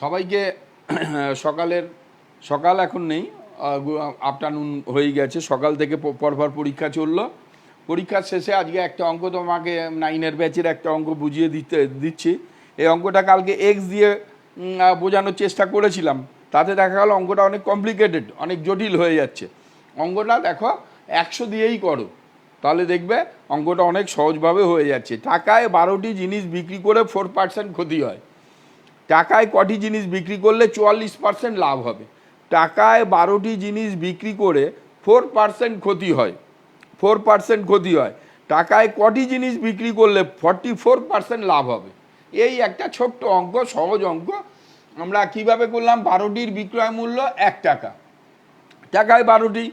সবাইকে সকালের, সকাল এখন নেই আফটারনুন হয়ে গেছে। সকাল থেকে পরপর পরীক্ষা চলল। পরীক্ষার শেষে আজকে একটা অঙ্ক তোমাকে নাইনের ব্যাচের একটা অঙ্ক বুঝিয়ে দিতে, দিচ্ছি। এই অঙ্কটা কালকে এক্স দিয়ে বোঝানোর চেষ্টা করেছিলাম। তাতে দেখা গেল অঙ্কটা অনেক কমপ্লিকেটেড অনেক জটিল হয়ে যাচ্ছে। অঙ্কটা দেখো একশো দিয়েই করো। তাহলে দেখবে অঙ্কটা অনেক সহজভাবে হয়ে যাচ্ছে। টাকায় বারোটি জিনিস বিক্রি করে ফোর পার্সেন্ট ক্ষতি হয়। টাকায় কটি জিনিস বিক্রি করলে চুয়াল্লিশ পার্সেন্ট লাভ হবে। টাকায় বারোটি জিনিস বিক্রি করে ফোর পার্সেন্ট ক্ষতি হয়। ফোর পার্সেন্ট ক্ষতি হয়। টাকায় কটি জিনিস বিক্রি করলে ফর্টি ফোর পার্সেন্ট লাভ হবে। এই একটা ছোট্ট অঙ্ক, সহজ অঙ্ক। আমরা কীভাবে করলাম? বারোটির বিক্রয় মূল্য এক টাকা। টাকায় বারোটি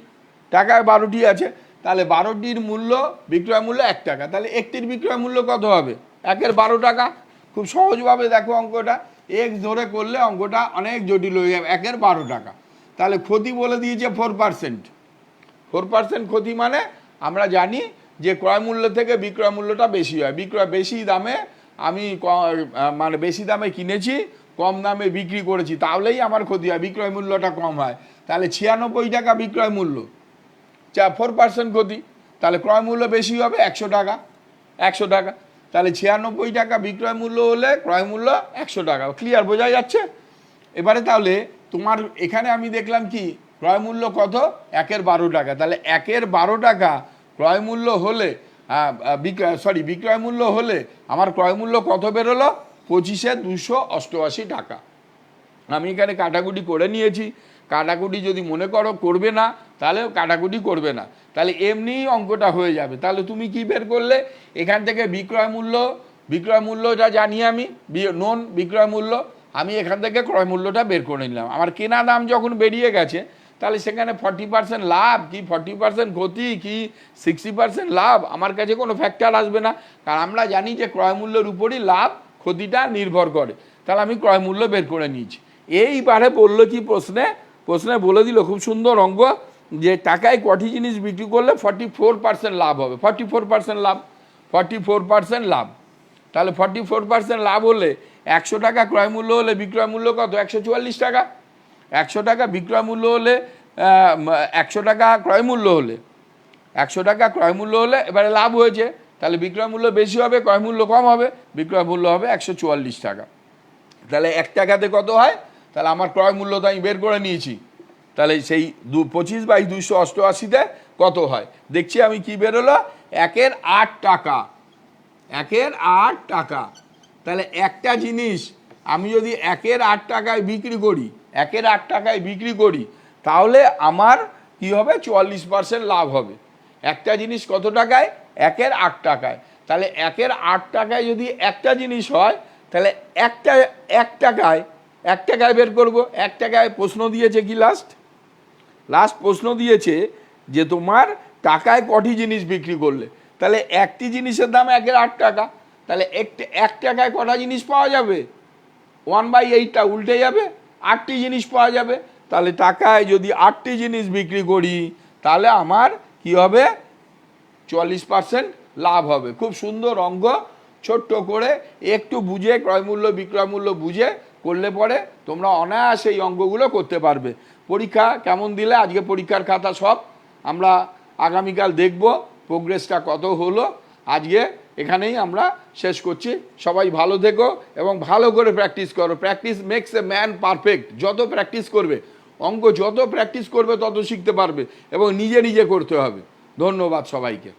টাকায় বারোটি আছে। তাহলে বারোটির মূল্য, বিক্রয় মূল্য এক টাকা। তাহলে একটির বিক্রয় মূল্য কত হবে? একের বারো টাকা। খুব সহজভাবে দেখো অঙ্কটা। এক্স ধরে করলে অঙ্কটা অনেক জটিল হয়ে যাবে, একের বারো টাকা। তাহলে ক্ষতি বলে দিয়েছে ফোর পার্সেন্ট ফোর পার্সেন্ট ক্ষতি মানে আমরা জানি যে ক্রয় মূল্য থেকে বিক্রয় মূল্যটা বেশি হয়। বিক্রয় বেশি দামে আমি মানে বেশি দামে কিনেছি, কম দামে বিক্রি করেছি, তাহলেই আমার ক্ষতি হয়, বিক্রয় মূল্যটা কম হয়। তাহলে ছিয়ানব্বই টাকা বিক্রয় মূল্য। চা ফোর পার্সেন্ট ক্ষতি, তাহলে ক্রয় মূল্য বেশি হবে একশো টাকা একশো টাকা। তাহলে ছিয়ানব্বই টাকা বিক্রয় মূল্য হলে ক্রয় মূল্য একশো টাকা। ক্লিয়ার বোঝা যাচ্ছে? এবারে তাহলে তোমার এখানে আমি দেখলাম কি, ক্রয় মূল্য কত? একের বারো টাকা। তাহলে একের বারো টাকা ক্রয় মূল্য হলে সরি বিক্রয় মূল্য হলে আমার ক্রয় মূল্য কত বেরোলো? পঁচিশে দুশো অষ্টআশি টাকা। আমি এখানে কাটাকুটি করে নিয়েছি। কাটাকুটি যদি মনে করো করবে না তাহলে কাটাকুটি করবে না। তাহলে এমনিই অঙ্কটা হয়ে যাবে। তাহলে তুমি কি বের করলে? এখান থেকে বিক্রয় মূল্য, বিক্রয় মূল্যটা জানি আমি নন বিক্রয় মূল্য, আমি এখান থেকে ক্রয় মূল্যটা বের করে নিলাম। আমার কেনা দাম যখন বেরিয়ে গেছে, তাহলে সেখানে ফর্টি পার্সেন্ট লাভ কি? ফর্টি পার্সেন্ট ক্ষতি কি? সিক্সটি পার্সেন্ট লাভ? আমার কাছে কোনো ফ্যাক্টর আসবে না। কারণ আমরা জানি যে ক্রয় মূল্যের উপরই লাভ, ক্ষতিটা নির্ভর করে। তাহলে আমি ক্রয় মূল্য বের করে নিয়েছি। এইবারে বলল কি প্রশ্নে? প্রশ্নে বলে দিল খুব সুন্দর অঙ্গ যে টাকায় কটি জিনিস বিক্রি করলে ফর্টি ফোর পার্সেন্ট লাভ হবে। ফর্টি ফোর পার্সেন্ট লাভ ফর্টি ফোর পার্সেন্ট লাভ। তাহলে ফর্টি ফোর পার্সেন্ট লাভ হলে একশো টাকা ক্রয় মূল্য হলে বিক্রয় মূল্য কত? একশো চুয়াল্লিশ টাকা। একশো টাকা বিক্রয় মূল্য হলে একশো টাকা ক্রয় মূল্য হলে। একশো টাকা ক্রয় মূল্য হলে এবারে লাভ হয়েছে। তাহলে বিক্রয় মূল্য বেশি হবে, ক্রয় মূল্য কম হবে, বিক্রয় মূল্য হবে একশো চুয়াল্লিশ টাকা। তাহলে এক টাকাতে কত হয়? তাহলে আমার ক্রয় মূল্য তো আমি বের করে নিয়েছি। তাহলে সেই দু, পঁচিশ বাই দুশো অষ্টআশিতে কত হয়? দেখছি আমি কি বেরোলো একের আট টাকা। একের আট টাকা। তাহলে একটা জিনিস, আমি যদি একের আট টাকায় বিক্রি করি, একের আট টাকায় বিক্রি করি, তাহলে আমার কি হবে? চুয়াল্লিশ পার্সেন্ট লাভ হবে। একটা জিনিস কত টাকায়? একের আট টাকায়। তাহলে একের আট টাকায় যদি একটা জিনিস হয়, তাহলে একটা, এক টাকায় এক টাকায় বের করব, এক টাকায় প্রশ্ন দিয়েছে কি লাস্ট লাস্ট প্রশ্ন দিয়েছে যে তোমার টাকায় কটি জিনিস বিক্রি করলে? তাহলে একটি জিনিসের দাম একের আট টাকা। তাহলে এক এক টাকায় কটা জিনিস পাওয়া যাবে? ওয়ান বাই এইটটা উল্টে যাবে, আটটি জিনিস পাওয়া যাবে। তাহলে টাকায় যদি আটটি জিনিস বিক্রি করি, তাহলে আমার কি হবে? চুয়াল্লিশ পার্সেন্ট লাভ হবে। খুব সুন্দর অঙ্গ ছোট্ট করে, একটু বুঝে, ক্রয়মূল্য, বিক্রয়মূল্য বুঝে করলে পরে তোমরা অনায়াসে এই অঙ্কগুলো করতে পারবে। পরীক্ষা কেমন দিলে? আজকে পরীক্ষার খাতা সব আমরা আগামীকাল দেখব প্রোগ্রেসটা কত হলো। আজকে এখানেই আমরা শেষ করছি। সবাই ভালো থেকো এবং ভালো করে প্র্যাকটিস করো। Practice makes a man perfect যত প্র্যাকটিস করবে অঙ্ক যত প্র্যাকটিস করবে, তত শিখতে পারবে এবং নিজে নিজে করতে হবে। ধন্যবাদ সবাইকে।